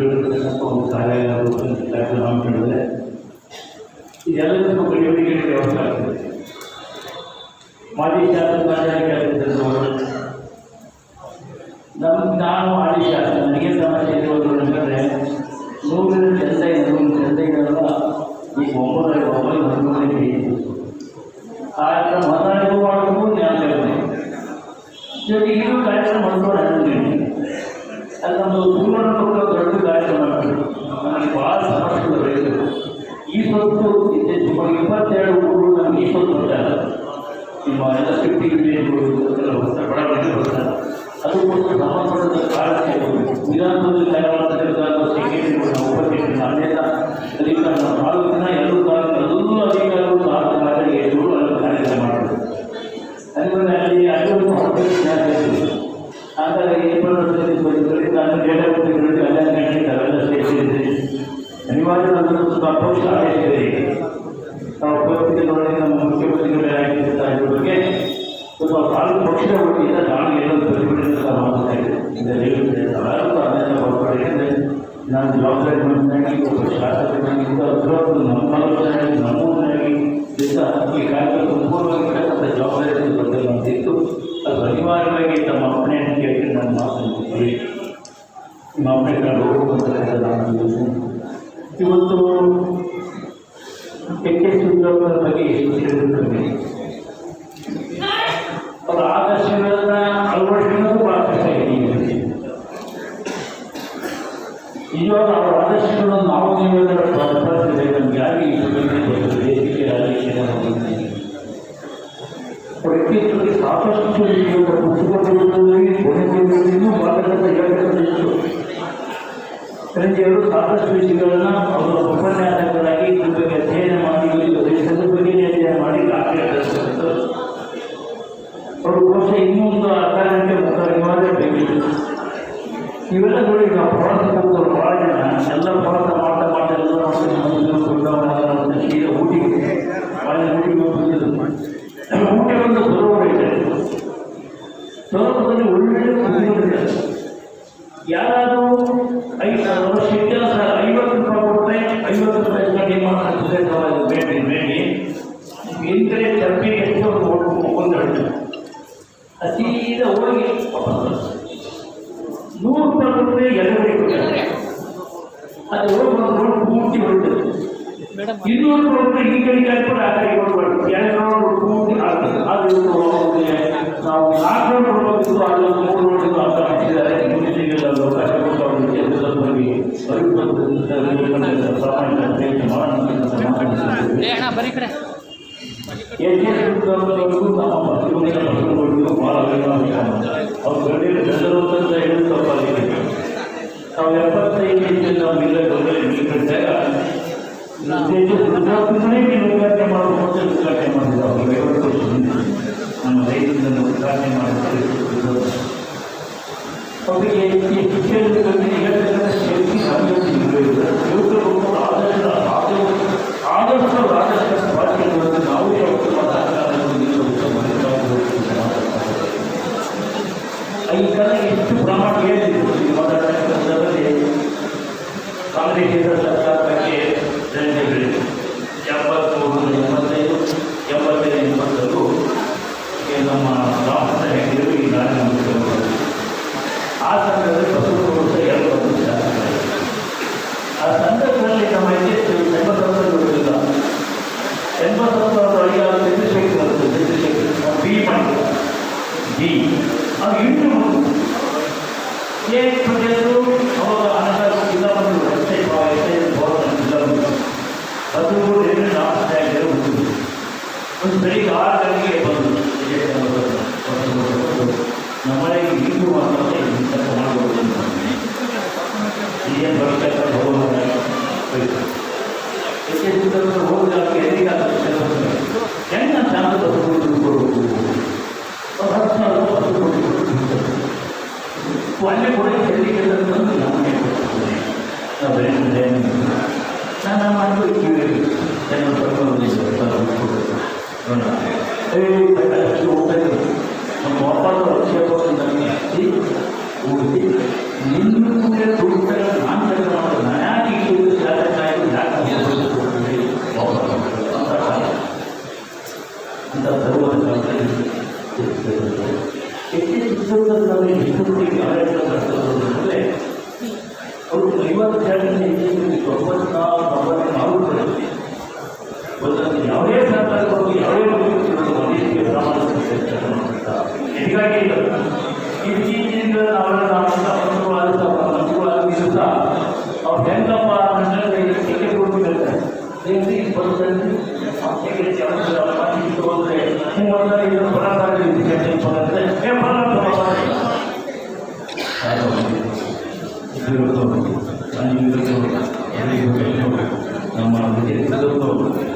ತಿಳಿದಿರ್ತಕ್ಕಂಥ ಒಂದು ಕಾರ್ಯಕ್ರಮ ಕಾರ್ಯಕ್ರಮ ಮಾಡಿದ್ರೆ ಇದೆಲ್ಲದಕ್ಕೂ ಬೆಳವಣಿಗೆಗೆ ವ್ಯವಸ್ಥೆ ಆಗ್ತದೆ ಮಾಜಿ ಶಾಸಕರಾಗಿದ್ದರು ನಮ್ಮ ನಾನು ಹಾಲಿ ಶಾಸಕ ನಿಮ್ಮ ಎಲ್ಲ ಫಿಫ್ಟಿ ಎಲ್ಲ ಬರ್ತಾರೆ ಬಡವರಿಗೆ ಬರ್ತಾರೆ ಅದಕ್ಕೋಸ್ಕರ ಒಂದು ಕಾಳಜಿ ಕಾಲಕ್ಕೆ ಅನಿವಾರ್ಯವಾಗಿ ತಮ್ಮ ಅಪ್ಪಣೆಯನ್ನು ಕೇಳಿ ನಾನು ಮಾತನಾಡ್ತೀನಿ ನಿಮ್ಮ ಅಪ್ಪಣೆ ನಾನು ಹೋಗುವಂತ ನಾನು ಇವತ್ತು ಕೆಕ್ಕೆ ಸುಂದರವರ ಬಗ್ಗೆ ಅವರ ಆದರ್ಶಗಳನ್ನ ಅಳವಡಿಸಿಕೊಂಡು ಇದೆ ಇವಾಗ ಅವರ ಆದರ್ಶಗಳನ್ನು ನಾವು ನೀವೆಲ್ಲರ ಪರಿಸ್ಥಿತಿ ನಮ್ಗೆ ಯಾರಿಗೆ ದೇಶಕ್ಕೆ ರಾಜಕೀಯ ಪ್ರತ್ಯೇಕವಾಗಿ ಸಾಕಷ್ಟು ಪುಸ್ತಕಗಳಲ್ಲಿ ಕೊನೆಗೊಳ್ಳುವುದನ್ನು ಮಾತನಾಡ ಹೇಳ್ಕೊಂಡಿತ್ತು ಸಂಜೆಯವರು ಸಾಕಷ್ಟು ವಿಷಯಗಳನ್ನ ಅವರ ಉಪನ್ಯಾಸಕರಾಗಿ ಇದ್ರ ಬಗ್ಗೆ ಅಧ್ಯಯನ ಮಾಡಿ ದೇಶದ ಬಗ್ಗೆ ಅಧ್ಯಯನ ಮಾಡಿ ಕಳಿಸಿದ್ರು ಅವರು ಬಹುಶಃ ಇನ್ನೊಂದು ಅರ್ಧ ಗಂಟೆ ಇವೆಲ್ಲ ನೋಡಿ ನಾವು ಪ್ರವಾಸ ಹೋಗ್ತಾರೆ ಭಾಳ ಜನ ಎಲ್ಲ ಪ್ರವಾಸ ಮಾಡ್ತಾ ಮಾಡ್ತಾ ಎಲ್ಲ ಮಾಡ್ತಾ ಮಂಗಳೂರು ಬೃಂದಾವನ ಸೀದಾ ಊಟಿಗೆ ಅಲ್ಲಿ ಊಟಿಗೆ ಹೋಗ್ತಿದ್ರು ಊಟಿ ಒಂದು ಸರೋವರ ಇದೆ ಸರೋವರದಲ್ಲಿ ಒಳ್ಳೆಯ ಕುದಿಯೋದಿದೆ ಯಾರಾದರೂ ಐದು ವರ್ಷಕ್ಕೆ ಐವತ್ತು ರೂಪಾಯಿ ಕೊಟ್ಟರೆ ಐವತ್ತು ರೂಪಾಯಿ ಕಡಿಮೆ ಮಾಡ್ತಾರೆ ಬೇಡಿ ಬೇಡಿ ಎಂದರೆ ಚರ್ಪಿಗೆ ಎಷ್ಟು ಒಂದು ಹಣ್ಣು ಸೀದಾ ಹೋಗಿ ವಾಪಸ್ ಬರ್ತಾರೆ. ನೂರು ರೂಪಾಯಿ ಕೊಟ್ಟರೆ ಎರಡೂವರೆ ಕೊಡ್ತಾರೆ ಅದು ಹೋಗಿ ಒಂದು ರೋಡ್ ಪೂರ್ತಿ ಹೊರಟು ಕೊಡ್ಬಾರ್ದು ಎರಡು ರೋಡ್ ಅದು ನಾವು ನಾಲ್ಕು ರೋಡ್ ಕೊಡ್ಬೇಕು ಅದು ಮೂರು ರೋಡ್ ಇದು ಅಂತ ಮಾಡಿದ್ದಾರೆ. ಅವಕಾಶ ಕಡೆ. ನಮ್ಮ ಬಹಳ ಅವ್ರು ಹೇಳಿ ತಪ್ಪಾಗಿದೆ ನಾವು ಎಪ್ಪತ್ತೈದು ಅವ್ರಿಗೆ ಐವತ್ತು ವರ್ಷ ಹಿಂದೆ ನಮ್ಮ ರೈತರನ್ನು ಉದ್ಘಾಟನೆ ಮಾಡಿದ್ರು ಅವರಿಗೆ ಈ ಶಿಕ್ಷಣದಲ್ಲಿ ಹೇಳ್ತಕ್ಕಂಥ ಶಕ್ತಿ ಸಂಯೋಜಿಸಿದ್ರು Muito obrigado.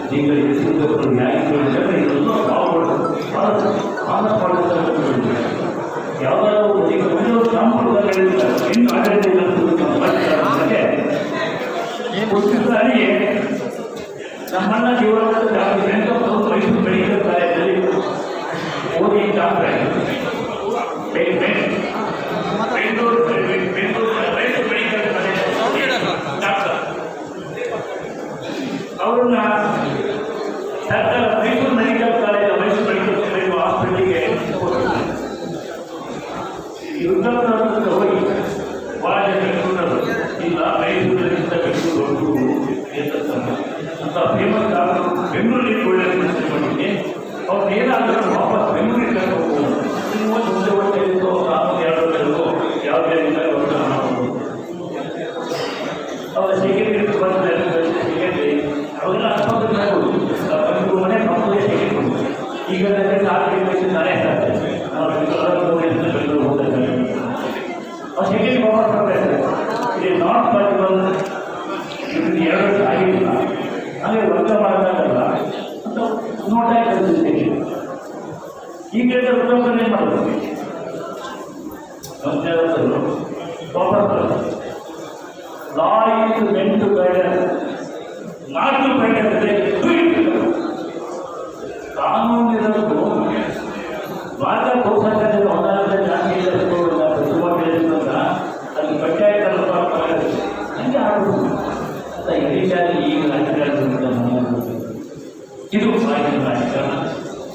நீங்கள் இருக்கின்ற ஒரு நியாயங்கள் இதெல்லாம் பாவப்படும் அந்த பாடத்தில் யாராவது நீங்கள் இன்னொரு சாம்பிள்கள் இன்னும் அடைந்து இவ்வளவு Certo? Então, ಇಲ್ಲ ಹಾಗೆ ವರ್ಷ ಮಾಡಿದಾಗಲ್ಲ ಅಂತ ನೋಟ ಕನ್ಸಲ್ಟೇಷನ್ ಈಗ ಉದ್ಯೋಗದಲ್ಲಿ ಏನು ಮಾಡಬೇಕು ಪಂಚಾಯತರು proper law is meant to guide not to guide ಕಾನೂನಿನ ಭಾರತ ಕೌಶಲ್ಯ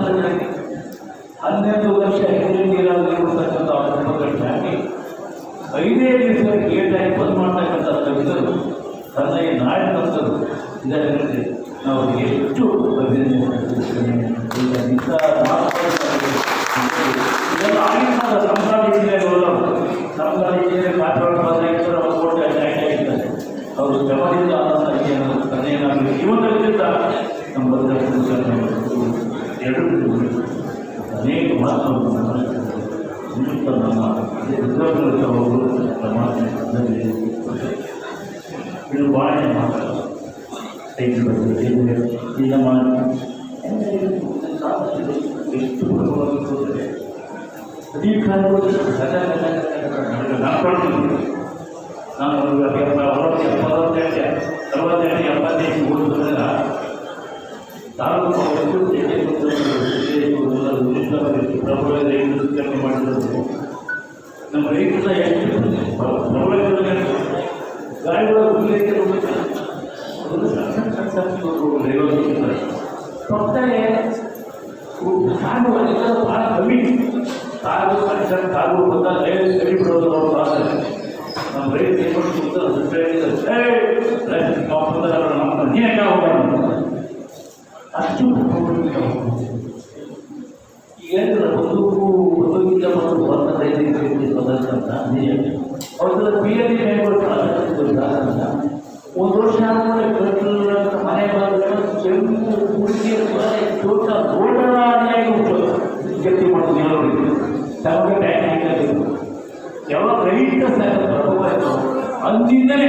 Thank you. இந்த மாதிரி ನಾನು ಅರವತ್ತು ಎಪ್ಪತ್ತು ಅರವತ್ತೆಂಟು ಎಪ್ಪತ್ತೈದು ಓದುವುದರಿಂದ ತಾಲೂಕು ಪ್ರಭಾವ ಮಾಡಿದ್ದು ನಮ್ಮ ರೈತರ ಎಷ್ಟು ಪ್ರಬಲ ಗಾಡಿಗಳ ಉಲ್ಲೇಖ ಒಂದು ಸಣ್ಣ ಸಣ್ಣ ಸಣ್ಣ ರೈಲ್ವೆ ಪಕ್ಕನೆ ಸಾಗು ಅದೆಲ್ಲ ಭಾಳ ಕಮ್ಮಿ ಸಾಗು ಸಣ್ಣ ಸಣ್ಣ ಸಾಗು ಬಂದ ರೈಲು ಕಡಿ ಬಿಡೋದು ಅವ್ರು ಮಾಡ್ತಾರೆ ನಮ್ಮ ರೈತ ಏನು ಮಾಡ್ತಾರೆ ನಮ್ಮ ನೀನೇ ಹೋಗೋಣ ಅಷ್ಟು ಈಗ ಬದುಕು ಬದುಕಿಲ್ಲ ಮತ್ತು ವರ್ಗ ರೈತರಿಗೆ ಸ್ವತಂತ್ರ ಅಂತ ನಿಜ ಅವ್ರ ಪಿ ಎಚ್ ಡಿ ಒಂದು ವರ್ಷ ಆದಮೇಲೆ ಮನೆ ಬಂದರೆ ಕೆಂಪು ಹುಡುಗಿ ತೋಟ ದೊಡ್ಡದಾಗಿ ಗಟ್ಟಿ ಮಾಡೋದು ಎಲ್ಲರಿಗೆ ತಮಗೆ ಟ್ಯಾಂಕ್ ಯಾವಾಗ ರೈತ ಬರಬಾಯ್ತು ಅಂದಿಂದಲೇ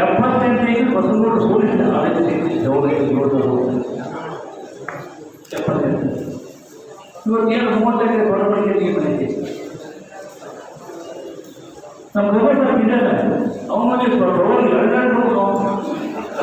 ಎಪ್ಪತ್ತೆಂಟೈದು ಬಸವನೂರು ಸೋಲಿಸಿದ ಆಲೋಚನೆ ಜವಳಿಗೆ ನೋಡಿದರು ಎಪ್ಪತ್ತೆಂಟು ಇವಾಗ ಏನು ಮೂವತ್ತೈದು ಬಡವಳಿಗೆ ನೀವು ಬಂದಿದೆ ನಮ್ಮ ಗೌರ್ಮೆಂಟ್ ಇದ್ದಾನೆ ಅವನಲ್ಲಿ ಬಡವಳಿಗೆ ಎರಡೆರಡು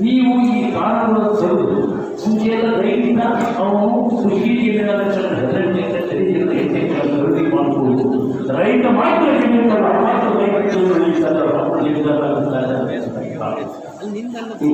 ನೀವು ಈ ಕಾರಣಗಳನ್ನು ಸರಿದು ಮುಂಚೆಲ್ಲ ರೈತ ಅವನು ಕೃಷಿ ಖರೀದಿ ಮಾಡಬಹುದು. ರೈತ ಮಾತ್ರ ಜಮೀನುಗಳ ಮಾತ್ರ ರೈತರು ಈ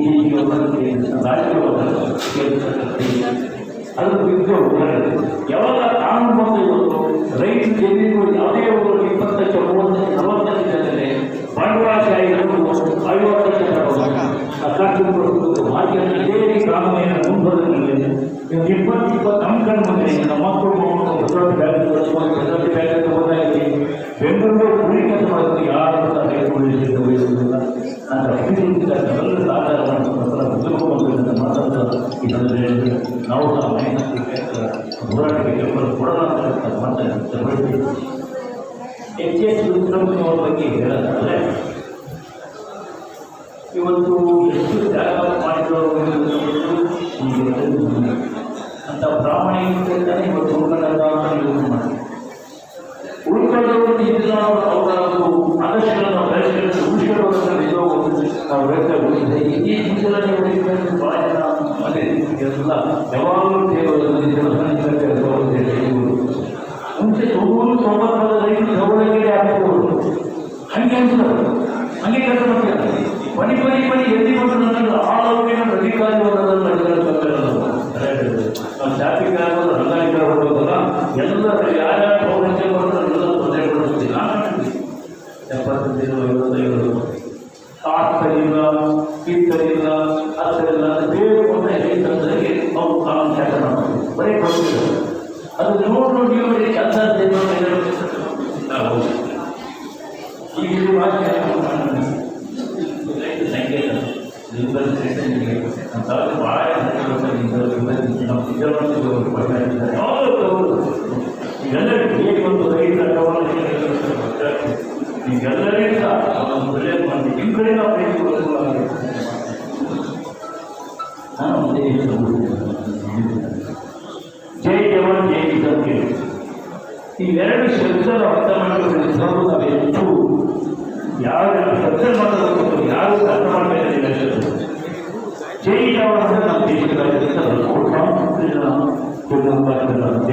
ಎಸ್ ರುದ್ರಮ್ಮನವರ ಬಗ್ಗೆ ಹೇಳೋದಾದ್ರೆ ಇವತ್ತು ಎಷ್ಟು ತ್ಯಾಗ ಮಾಡಿದ್ರು ಅಂತ ಪ್ರಾಮಾಣಿಕತೆಯಿಂದಲೇ ಇವತ್ತು ಉಳ್ಕೊಂಡಲ್ಲ ಯೂಸ್ ಮಾಡಿ ಉಳ್ಕೊಂಡವರು ಇದನ್ನ ছিল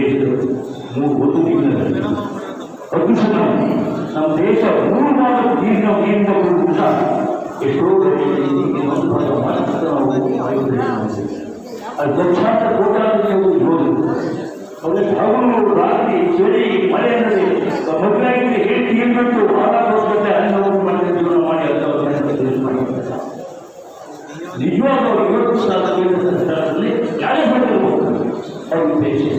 ದೇಶದ ಮೂರು ಒಂದು ದಿನದಲ್ಲಿ ಅದ್ಭುತ ನಮ್ಮ ದೇಶ ಮೂರು ನಾಲ್ಕು ದೀರ್ಘ ನೀರಿನ ಕೂಡ ಎಷ್ಟೋ ಕಡೆಯಲ್ಲಿ ಒಂದು ಭಾಗ ಮಾತ್ರ ನಾವು ಆಯುರ್ವೇದ ಮಾಡ್ತೀವಿ. ಅದು ಲಕ್ಷಾಂತರ ಕೋಟ್ಯಾಂತರ ಇರ್ಬೋದು ಅವರಿಗೆ ಹಗಲು ರಾತ್ರಿ ಚಳಿ ಮಳೆ ಅಂದರೆ ಮದುವೆಯಾಗಿ ಹೇಳಿ ಇರಬೇಕು ಹಾಳಾಗೋಗ್ತದೆ ಹಣ್ಣು ಮಾಡಿ ಜೀವನ ಮಾಡಿ ಅಂತ ನಿಜವಾದ ಇವತ್ತು ಸ್ಥಳದಲ್ಲಿ ಯಾರೇ ಮಾಡಿರ್ಬೋದು ಅವ್ರಿಗೆ ಪೇಷನ್ಸ್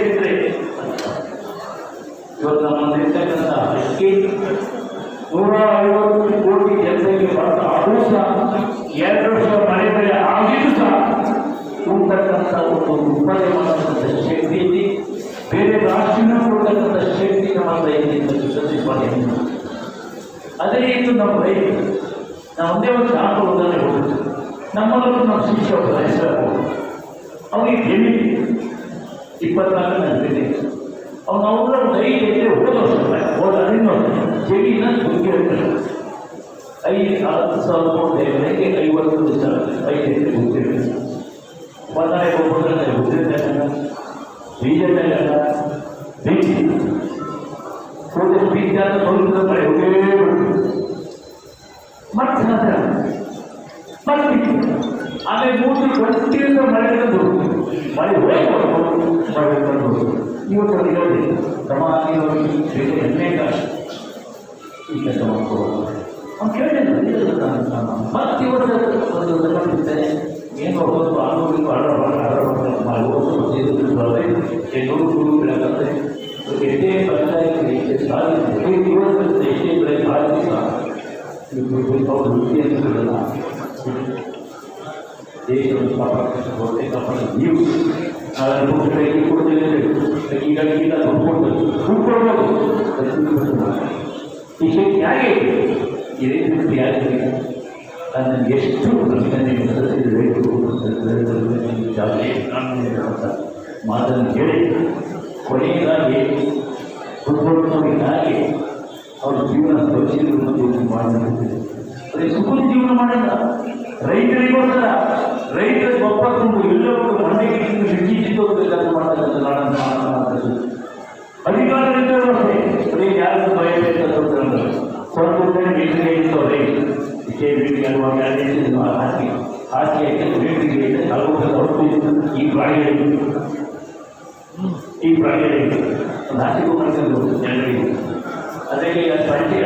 ಇವತ್ತು ನಮ್ಮ ಇರ್ತಕ್ಕಂಥ ಅಕ್ಕಿ ನೂರ ಐವತ್ತು ಕೋಟಿ ಜನತೆಗೆ ಬರ್ತಾ ಆದರೂ ಸಹ ಎರಡು ವರ್ಷ ಮಳೆ ಬೆಳೆ ಆಗಿದ್ದು ಸಹ ಕೂತಕ್ಕಂಥ ಒಂದು ಉಪಾಯ ಮಾಡತಕ್ಕಂಥ ಶಕ್ತಿ ಇದೆ ಬೇರೆ ರಾಷ್ಟ್ರನೂ ಕೊಡ್ತಕ್ಕಂಥ ಶಕ್ತಿ ನಮ್ಮ ರೈತರಿಂದ ಉತ್ಪಾದನೆ ಅದೇ ರೀತಿ ನಮ್ಮ ರೈತರು, ನಾವು ಒಂದೇ ಒಂದು ಆಟೋ ಒಂದನ್ನೇ ಹೋಗುತ್ತೆ ನಮ್ಮಲ್ಲೂ ನಮ್ಮ ಶಿಕ್ಷಕರು ಹೆಸರು ಜಮೀನು ಇಪ್ಪತ್ನಾಲ್ಕು ನನ್ನ ಅವನು ಅವನ ಹೋದ ವರ್ಷ ಹೋದ ಇನ್ನೊಂದು ಜಮೀನ ಗುಂಗಿರ್ತಾರೆ ಐದು ಹತ್ತು ಸಾವಿರ ಕೋಟಿ ಬೆಲೆಗೆ ಐವತ್ತು ಸಾವಿರ ಐದು ಎಕರೆ ಗುಂಗಿರ್ತಾರೆ ಹೊನ್ನಾಳಿ ಒಬ್ಬೊಬ್ಬರನ್ನ ಉದ್ದಿರ್ತಕ್ಕಂಥ ಬೀಜ ತಗೊಂಡ ಬೆಂಕಿ ಹೋದ ಬೀಜ ಸ್ವಲ್ಪ ಹೋಗೇ ಬಿಡ್ತು ಮತ್ತೆ ಮತ್ತೆ. ಆಮೇಲೆ ಮೂರು ಕಂಟಿನ್ಯೂ ಮಳೆ ಬಂದು ಮಳೆ ಹೋಗಿ ಮಳೆ ಬಂದು ಇವತ್ತು ಅದು ಹೇಳಿ ಸಮಾಧಿ ಬೇರೆ ಎಣ್ಣೆ ಈ ಕೆಲಸ ಮಾಡ್ಕೊಳ್ಳೋದು ಅವ್ನು ಕೇಳಿದ ಮತ್ತೆ ಇವತ್ತು ಒಂದು ಗಮನಿಸ್ತಾರೆ ಏನು ಹೋಗೋದು ಆನೂರು ಆಡೋ ಮಾಡಿ ಹೋಗೋದು ಎಂಟೂರು ಗುರು ಬೆಳಗಂತೆ ಎಷ್ಟೇ ಪಂಚಾಯತ್ ಸಾಧನೆ ಇವತ್ತು ಎಷ್ಟೇ ಬೆಳೆ ಸಾಧಿಸ ಅವ್ರ ವೃತ್ತಿಯನ್ನು ದೇಶವನ್ನು ಕಾಪಾಡಿಕೊಳ್ಳದೆ ಕಾಪಾಡಿ ನೀವು ನಾಳೆ ಕೈಗೆ ಕೊಡ್ತೇನೆ ಈ ಶಕ್ತಿ ಹೇಗೆ ಇದೇ ರೀತಿ ಯಾಕೆ ನಾನು ಎಷ್ಟು ಪ್ರಶ್ನೆ ಸದಸ್ಯರು ಮಾತನ್ನು ಹೇಳಿ ಕೊನೆಯದಾಗಿ ಹಾಗೆ ಅವ್ರ ಜೀವನ ಪರಿಶೀಲನೆ ಮಾಡಬೇಕು ಅದೇ ಸುಖದ ಜೀವನ ಮಾಡಲ್ಲ ರೈತರಿಗೋಸ್ಕರ, ರೈತರ ಗೊಬ್ಬರ ತುಂಬ ಎಲ್ಲರೂ ಮಂಡಿಗೆ ಚಿತ್ತೋದ್ಬೇಕಾದ್ರೆ ಮಾಡ್ತಕ್ಕಂಥ ನಾಡನ್ನು ಮಾತನಾಡ್ತದೆ ಅಧಿಕಾರದಿಂದ ಅದೇ ಯಾರು ಬಯಸಬೇಕಂತ ಸ್ವಲ್ಪ ಮೀಟಿಗೆ ಇರ್ತವ್ರೆ ವಿಷಯ ಮೀಟಿಂಗ್ ಅನ್ನುವಾಗ ಹಾಕಿ ಹಾಕಿ ಹೊರತು ಈ ಪ್ರಾಣಿಗಳಿಗೆ ಈ ಪ್ರಾಣಿಗಳಿಗೆ ಒಂದು ಹಾಸಿಗೆ ಮಾಡ್ಕೊಂಡು ಅದಕ್ಕೆ ಪಂಚೆ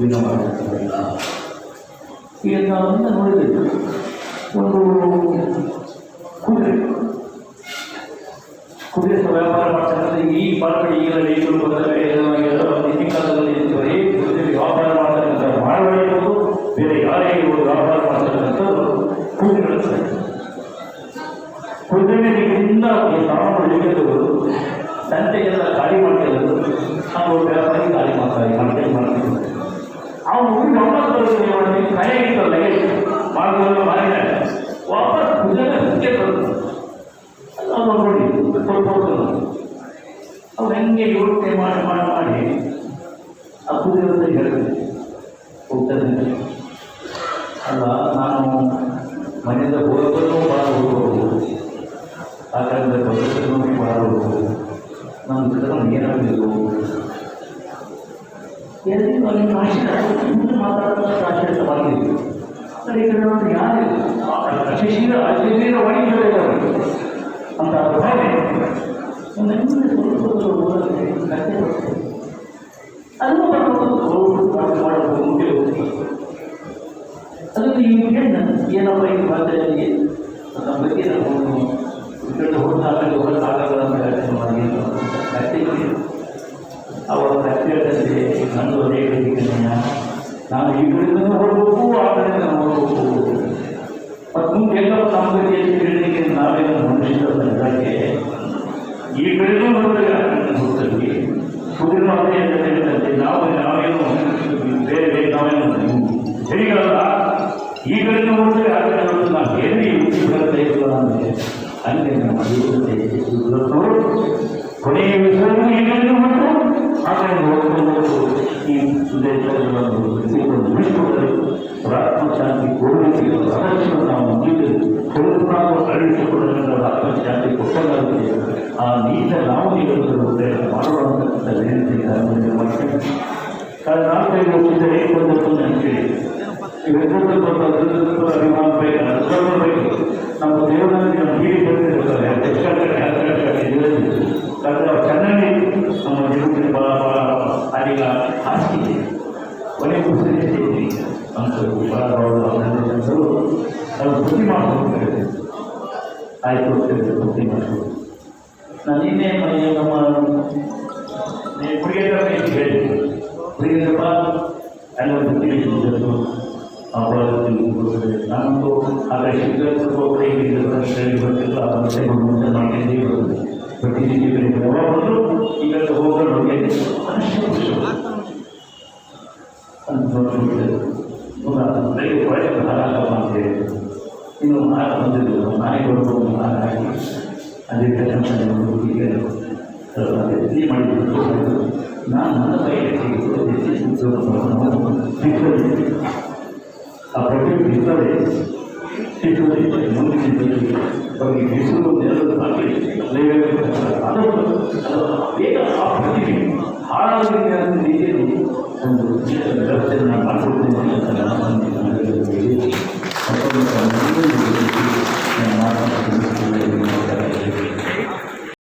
ವಿನ ಮಾಡುತ್ತಿರಲಿಲ್ಲ ಈಗ ನಾವು ನೋಡಿದ್ವಿ ಒಂದು ಕುದುರೆ. ಕುದುರೆ ವ್ಯಾಪಾರ ಮಾಡ್ತಕ್ಕಂಥ ಈ ಪಾಲ್ಪಡಿ ಈಗ ರೈತರು ಬಂದರೆ ಹಿಂದಿನ ಕಾಲದಲ್ಲಿ ಬರೀ ಕುದುರೆ ವ್ಯಾಪಾರ ಮಾಡ್ತಕ್ಕಂಥ ಇರ್ಬೋದು, ಬೇರೆ ಯಾರೇ ಇರ್ಬೋದು ವ್ಯಾಪಾರ ಮಾಡ್ತಕ್ಕಂಥ ಕುದುರೆ ಕುದುರೆಗಳಿಂದ ಸಾಮಾನು ಹಿಡಿದು ಸಂತೆಗೆಲ್ಲ ಮಾಡ್ತಾ ಮಾಡ್ತಿರೋದು ನಾವು ವ್ಯಾಪಾರಿ ಖಾಲಿ ಮಾಡ್ತಾರೆ ಮಾಡ್ಕೊಂಡು ಮಾಡ್ತೀವಿ ಅವನು ವಾಪಸ್ ಬರೋದು ಮಾಡಿ ಇತ್ತಲ್ಲ ಮಾಡಿದ್ರೆ ಮಾಡಿದ್ದಾರೆ ವಾಪಸ್ ಕುದುರೆ ಸುತ್ತೆ ಬರೋದು ನಾವು ನೋಡಿ ಅವ್ರು ಹೆಂಗೆ ಯೋಚನೆ ಮಾಡಿ ಮಾಡಿ ಮಾಡಿ ಆ ಕುದುರೆ ಹೇಳಿದೆ ಅಲ್ಲ, ನಾನು ಮನೆಯಿಂದ ಹೋಗೋದನ್ನು ಮಾಡಬಹುದು. ಆ ಕಾಲದಲ್ಲಿ ಬದುಕನ್ನು ಮಾಡಬಹುದು. ಹೋಗ್ಬೋದು ನಾನು ಬಿಟ್ಟರೆ ಏನಾಗಬೇಕು? ಎಲ್ಲಿ ಅಲ್ಲಿ ಭಾಷೆ ಮಾತಾಡೋದು ರಾಷ್ಟ್ರೀಯವಾಗಿತ್ತು ಆದರೆ ಈ ಕಡೆ ನೋಡಿ ಯಾರಿಲ್ಲ ಶಶಿರ ಶಶಿರ ವೈದ್ಯರಿದ್ದಾರೆ ಅಂತ ಭಾವನೆ ಒಂದು ನೆಮ್ಮದಿ ಸ್ವಲ್ಪ ಸ್ವಲ್ಪ ಊರಲ್ಲಿ ಕಥೆ ಬರ್ತದೆ. ಅದನ್ನು ಬರ್ಬೋದು ಮಾಡಿ ಮಾಡಬೇಕು ಮುಂದೆ ಹೋಗ್ತೀವಿ ಅದಕ್ಕೆ ಈ ಹೆಣ್ಣ ಏನಪ್ಪ ಈ ಮಾತಲ್ಲಿ ನಮ್ಮ ಬಗ್ಗೆ ನಾವು ಇಬ್ಬರು ಹೋದಾಗ ಹೋಗಕ್ಕಾಗಲ್ಲ ಅಂತ ಯೋಚನೆ ಮಾಡಿ ಕತ್ತೆ ಅವರ ಹತ್ತಿರದಲ್ಲಿ ನಂದು ಅದೇ ಹೇಳಿದ್ದೇನೆ ನಾನು ಈ ಕಡೆಯಿಂದ ಹೋಗ್ಬೇಕು ಇವೆಲ್ಲದಕ್ಕೂ ಸ್ವಲ್ಪ ಅದರದ್ದು ಸ್ವಲ್ಪ ಅಭಿಮಾನ ಬೇಕು ಅದರ ಬೇಕು ನಮ್ಮ ದೇವರಲ್ಲಿ ನಮ್ಮ ಹೀಗೆ ಬರ್ತಿರ್ತಾರೆ ಕಳೆದ ಚೆನ್ನಾಗಿ ನಮ್ಮ ಜೀವನದಲ್ಲಿ ಬಹಳ ಬಹಳ ಅಲ್ಲಿಗ ಹಾಸಿಗೆ ಕೊನೆ ಪುಸ್ತಕ ಅಂತ ಬಹಳ ಬಹಳ ಸಂತರು ಅದು ಬುದ್ಧಿ ಮಾಡ್ಕೊಂಡು ಆಯ್ತು ಬುದ್ಧಿ ಮಾಡ್ಕೊಂಡು ನಾನಂತೂ ಆಗ ಶೈಲಿ ಬರ್ತಿಲ್ಲ ಮತ್ತೆ ಮಾಡಿದ್ದೀವಿ ಪ್ರತಿನಿಧಿಗಳಿಗೆ ಯಾವಾಗಲೂ ಈಗ ಹೋಗಲು ಒಳ್ಳೆ ಹಾರಾಟ ಮಾಡ್ತೇವೆ ಇನ್ನು ಹಾರ ಬಂದಿದ್ದು ನಾಯಿಗಳು ಹಾರ ಹಾಕಿ ಅದಕ್ಕೆ ಈಗ ಈ ಮಾಡಿದ್ದು ನಾನು ನನ್ನ ಕೈಯಲ್ಲಿ ಆ ಪ್ರಕೃತಿ ಇರ್ತದೆ ಚಟುವಟಿಕೆ ಮುಂದುವರಿಸಿದಲ್ಲಿ ಅವರಿಗೆ ಬಿಸಿಲು ನೆಲದಲ್ಲಿ ಅದನ್ನು ಹಾಳಾಗಿದೆ ಅಂತ ನೀಡಿದರು ಒಂದು ವ್ಯವಸ್ಥೆಯನ್ನು ಮಾಡಿಕೊಡ್ತೇನೆ ಅಂತ ನನ್ನ ಮನಸ್ಸಿನಲ್ಲಿ